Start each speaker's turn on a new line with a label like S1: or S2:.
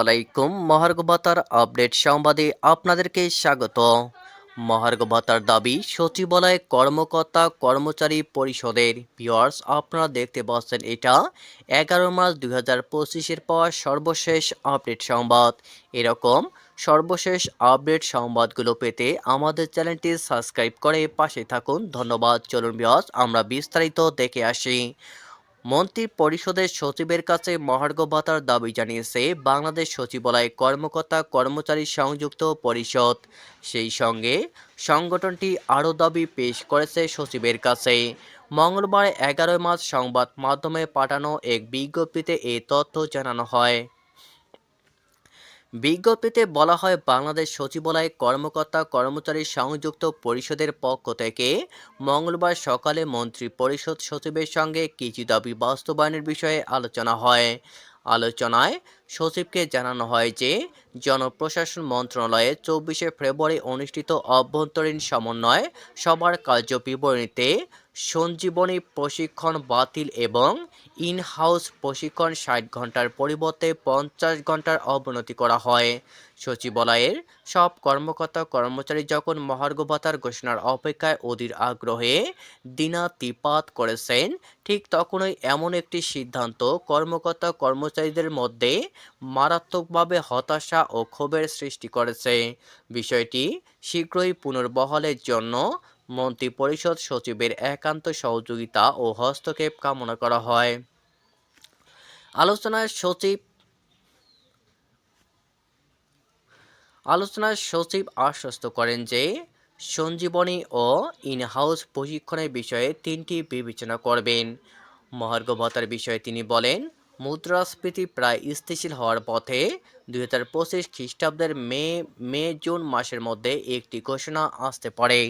S1: আলাইকুম, মহার্ঘ ভাতার আপডেট সংবাদে আপনাদেরকে স্বাগত। মহার্ঘ ভাতার দাবি, সচিবালয় কর্মকর্তা কর্মচারী পরিষদের। ভিওয়ার্স আপনারা দেখতে পাচ্ছেন এটা এগারো মার্চ দুই হাজার পঁচিশের পর সর্বশেষ আপডেট সংবাদ। এরকম সর্বশেষ আপডেট সংবাদগুলো পেতে আমাদের চ্যানেলটি সাবস্ক্রাইব করে পাশে থাকুন। ধন্যবাদ। চলুন ভিওয়ার্স আমরা বিস্তারিত দেখে আসি। মন্ত্রী পরিষদের সচিবের কাছে মহার্ঘ ভাতার দাবি জানিয়েছে বাংলাদেশ সচিবালয় কর্মকর্তা কর্মচারী সংযুক্ত পরিষদ। সেই সঙ্গে সংগঠনটি আরও দাবি পেশ করেছে সচিবের কাছে। মঙ্গলবার এগারোই মার্চ সংবাদ মাধ্যমে পাঠানো এক বিজ্ঞপ্তিতে এই তথ্য জানানো হয়। বিজ্ঞপ্তিতে বলা হয়, বাংলাদেশ সচিবালয় কর্মকর্তা কর্মচারী সংযুক্ত পরিষদের পক্ষ থেকে মঙ্গলবার সকালে মন্ত্রী পরিষদ সচিবের সঙ্গে কিছু দাবি বাস্তবায়নের বিষয়ে আলোচনা হয়। আলোচনায় সচিবকে জানানো হয় যে, জনপ্রশাসন মন্ত্রণালয়ে চব্বিশে ফেব্রুয়ারি অনুষ্ঠিত অভ্যন্তরীণ সমন্বয় সবার কার্যবিবরণীতে সঞ্জীবনী প্রশিক্ষণ বাতিল এবং ইন হাউস প্রশিক্ষণ ষাট ঘণ্টার পরিবর্তে পঞ্চাশ ঘণ্টার অবনতি করা হয়। সচিবালয়ের সব কর্মকর্তা কর্মচারী যখন মহার্ঘ ভাতার ঘোষণার অপেক্ষায় অধীর আগ্রহে দিনাতিপাত করেছেন, ঠিক তখনই এমন একটি সিদ্ধান্ত কর্মকর্তা কর্মচারীদের মধ্যে মারাত্মকভাবে হতাশা ও ক্ষোভের সৃষ্টি করেছে। বিষয়টি শীঘ্রই পুনর্বহালের জন্য মন্ত্রিপরিষদ সচিবের একান্ত সহযোগিতা ও হস্তক্ষেপ কামনা করা হয়। আলোচনায় সচিব আলোচনায় সচিব আশ্বস্ত করেন যে, সঞ্জীবনী ও ইন হাউস প্রশিক্ষণের বিষয়ে তিনটি বিবেচনা করবেন। মহার্ঘ ভাতার বিষয়ে তিনি বলেন, মুদ্রাস্ফীতি প্রায় স্থিতিশীল হওয়ার পথে দুই হাজার পঁচিশ খ্রিস্টাব্দের মে মে, জুন মাসের মধ্যে একটি ঘোষণা আসতে পারে।